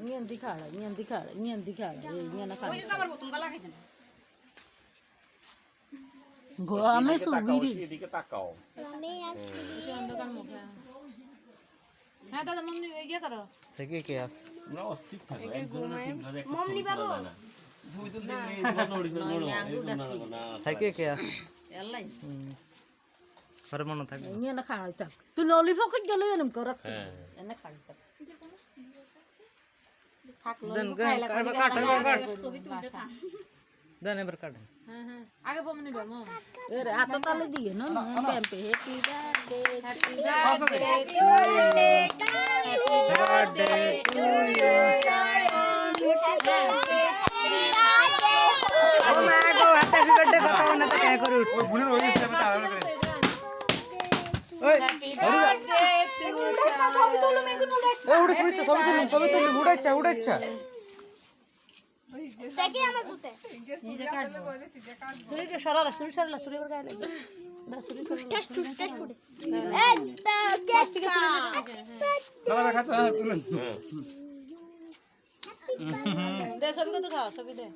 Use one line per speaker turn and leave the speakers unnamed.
Engine দি খাড়া engine দি খাড়া engine দি খাড়া এই ইঞ্জান খাড়া।
আমার বোতল গালা খাইতে না
গরমে সুবিরি
এদিকে তাকাও
অন্ধকার মুখে। হ্যাঁ দাদা ইয়ে করো।
থেকে কে আস
না অস্থির থাকো বাবু গেলে
কে? আস
এলাই।
ঘরে মনে
ইঞ্জান খাড়া তুই ললিপপ গেল এরম করস
হ্যাঁ।
এনে খাড়া থাক।
থাকলো
দেন
খাইলা
কাট
করে
কাট
দিলে
কাট
ছবি তুলতে থাক
দেন এবার কাটেন
হ্যাঁ হ্যাঁ আগে বম নিবে মম
এর আত তালে দিয়ে না ব্যাম্পে happy birthday
happy birthday to
birthday to you ও মা গো হ্যাপি বার্থডে কথা না তো কে করুট ওই ভুলের ওই হিসাবে তাহলে করে ওই
হ্যাপি বার্থডে টু ছবি তুলো মেগুন উড়াইছ
এ উড়ে উড়ে উড়াইছা উড়াইছা
সুরি সুরি ওর গায়ে লাগে না সুরি সরালা দে ছবি কত খাওয়া ছবি দে।